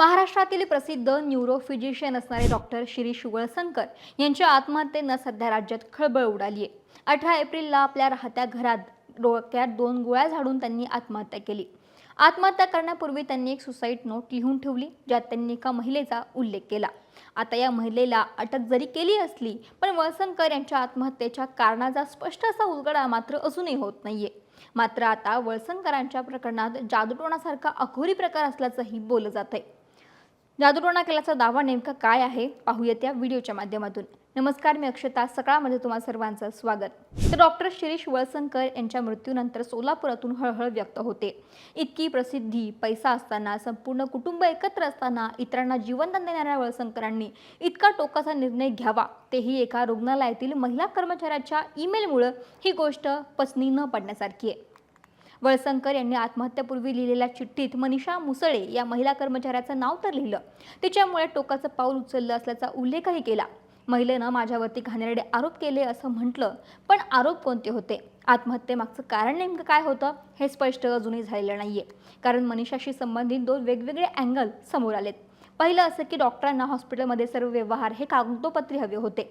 महाराष्ट्रातील प्रसिद्ध न्यूरोफिजिशियन असणारे डॉक्टर शिरीष वळसंकर यांच्या आत्महत्येनं सध्या राज्यात खळबळ उडाली आहे अठरा एप्रिलला आपल्या राहत्या घरात डोक्यात दोन गोळ्या झाडून त्यांनी आत्महत्या केली. आत्महत्या करण्यापूर्वी त्यांनी एक सुसाईड नोट लिहून ठेवली ज्यात त्यांनी एका महिलेचा उल्लेख केला. आता या महिलेला अटक जरी केली असली पण वळसंकर यांच्या आत्महत्येच्या कारणाचा स्पष्ट असा उलगडा मात्र अजूनही होत नाहीये. मात्र आता वळसंकरांच्या प्रकरणात जादूटोणासारखा अघोरी प्रकार असल्याचंही बोललं जात आहे जादूटोणा केल्याचा दावा नेमका काय आहे? पाहूयात या व्हिडिओच्या माध्यमातून. नमस्कार मी अक्षता. सकाळमध्ये तुम्हा सर्वांचं स्वागत. तर डॉक्टर शिरीष वळसंकर यांच्या मृत्यूनंतर सोलापुरातून हळहळ व्यक्त होते. इतकी प्रसिद्धी पैसा असताना संपूर्ण कुटुंब एकत्र असताना इतरांना जीवनदान देणाऱ्या वळसंकरांनी इतका टोकाचा निर्णय घ्यावा तेही एका रुग्णालयातील महिला कर्मचाऱ्याच्या ईमेलमुळं ही गोष्ट पचनी न पडण्यासारखी आहे. वळसंकर यांनी आत्महत्यापूर्वी लिहिलेल्या चिठ्ठीत मनीषा मुसळे या महिला कर्मचाऱ्याचं नाव तर लिहिलं. तिच्यामुळे टोकाचं पाऊल उचललं असल्याचा उल्लेखही केला. महिलेनं माझ्यावरती घाणेरडे आरोप केले असं म्हटलं पण आरोप कोणते होते? आत्महत्येमागचं कारण नेमकं काय होतं? हे स्पष्ट अजूनही झालेलं नाहीये. कारण मनीषाशी संबंधित दोन वेगवेगळे अँगल समोर आलेत. पहिलं असं की डॉक्टरांना हॉस्पिटलमध्ये सर्व व्यवहार हे कागदोपत्री हवे होते.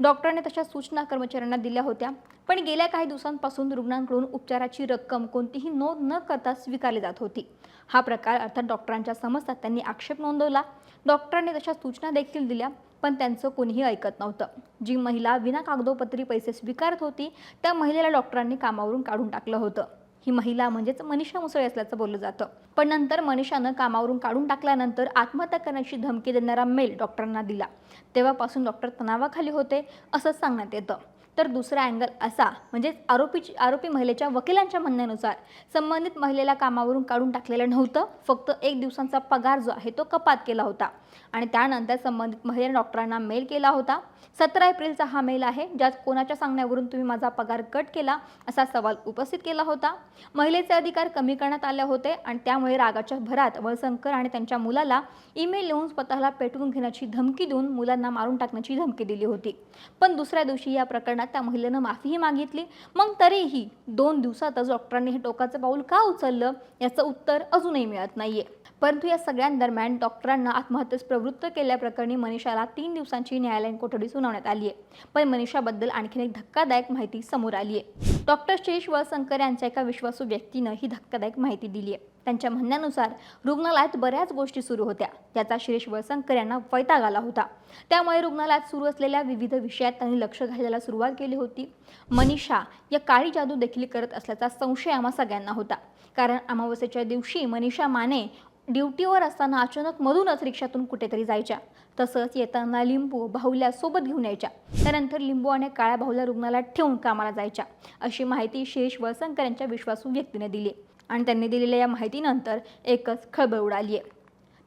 डॉक्टरांनी तशा सूचना कर्मचाऱ्यांना दिल्या होत्या. पण गेल्या काही दिवसांपासून रुग्णांकडून उपचाराची रक्कम कोणतीही नोंद न करता स्वीकारली जात होती. हा प्रकार अर्थात डॉक्टरांच्या समस्या त्यांनी आक्षेप नोंदवला. डॉक्टरांनी तशा सूचना देखील दिल्या पण त्यांचं कोणीही ऐकत नव्हतं. जी महिला विना कागदोपत्री पैसे स्वीकारत होती त्या महिलेला डॉक्टरांनी कामावरून काढून टाकलं होतं. ही महिला म्हणजेच मनीषा मुसळे असल्याचं बोललं जातं. पण नंतर मनीषानं कामावरून काढून टाकल्यानंतर आत्महत्या करण्याची धमकी देणारा मेल डॉक्टरांना दिला. तेव्हापासून डॉक्टर तणावाखाली होते असं सांगण्यात येतं. तर दुसरा अँगल असा म्हणजेच आरोपीची आरोपी महिलेच्या वकिलांच्या म्हणण्यानुसार संबंधित महिलेला कामावरून काढून टाकलेलं नव्हतं फक्त एक दिवसांचा पगार जो आहे तो कपात केला होता. आणि त्यानंतर संबंधित महिलेने डॉक्टरांना मेल केला होता. सतरा एप्रिलचा हा मेल आहे ज्यात कोणाच्या सांगण्यावरून तुम्ही माझा पगार कट केला असा सवाल उपस्थित केला होता. महिलेचे अधिकार कमी करण्यात आले होते आणि त्यामुळे रागाच्या भरात वळसंकर आणि त्यांच्या मुलाला ईमेल लिहून स्वतःला पेटवून घेण्याची धमकी देऊन मुलांना मारून टाकण्याची धमकी दिली होती. पण दुसऱ्या दिवशी या प्रकरणात त्या महिलेनं माफीही मागितली. मग तरीही दोन दिवसातच डॉक्टरांनी हे टोकाचं पाऊल का उचललं? याचं उत्तर अजूनही मिळत नाहीये. परंतु या सगळ्यांदरम्यान डॉक्टरांना आत्महत्येस प्रवृत्त केल्याप्रकरणी मनीषाला तीन दिवसांची न्यायालयीन कोठडी सुनावण्यात आली आहे पण मनीषाबद्दल आणखीन एक धक्कादायक माहिती समोर आली आहे डॉक्टर श्रेष वळसंकर यांच्या एका विश्वासू व्यक्तीनं ही धक्कादायक माहिती दिली आहे. त्यांच्या म्हणण्यानुसार रुग्णालयात बऱ्याच गोष्टी सुरू होत्या. त्याचा शिरीष वळसंकर यांना वैताग आला होता. त्यामुळे रुग्णालयात सुरू असलेल्या विविध विषयात त्यांनी लक्ष घालायला सुरुवात केली होती. मनीषा या काळी जादू देखील करत असल्याचा संशय आम्हा सगळ्यांना होता. कारण अमावस्येच्या दिवशी मनीषा माने ड्युटीवर असताना अचानक मधूनच रिक्षातून कुठेतरी जायच्या. तसंच येताना लिंबू बाहुल्या सोबत घेऊन यायच्या. त्यानंतर लिंबू आणि काळ्या बाहुल्या रुग्णालयात ठेवून कामाला जायच्या. अशी माहिती शिरीष वळसंकर यांच्या विश्वासू व्यक्तीने दिली. आणि त्यांनी दिलेल्या या माहितीनंतर एकच खळबळ उडाली आहे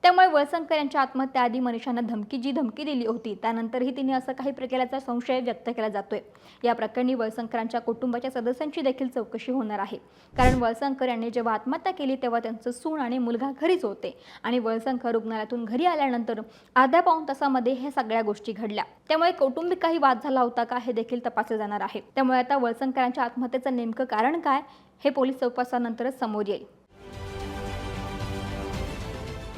त्यामुळे वळसंकर यांच्या आत्महत्याआधी मनीषानं धमकी जी धमकी दिली होती त्यानंतरही तिने असं काही प्रकाराचा संशय व्यक्त केला जातोय. या प्रकरणी वळसंकरांच्या कुटुंबाच्या सदस्यांची देखील चौकशी होणार आहे. कारण वळसंकर यांनी जेव्हा आत्महत्या केली तेव्हा त्यांचं सून आणि मुलगा घरीच होते. आणि वळसंकर रुग्णालयातून घरी आल्यानंतर अर्ध्या पाऊण तासामध्ये हे सगळ्या गोष्टी घडल्या. त्यामुळे कौटुंबिक काही वाद झाला होता का हे देखील तपासले जाणार आहे. त्यामुळे आता वळसंकरांच्या आत्महत्येचं नेमकं कारण काय हे पोलीस चौकसानंतरच समोर येईल.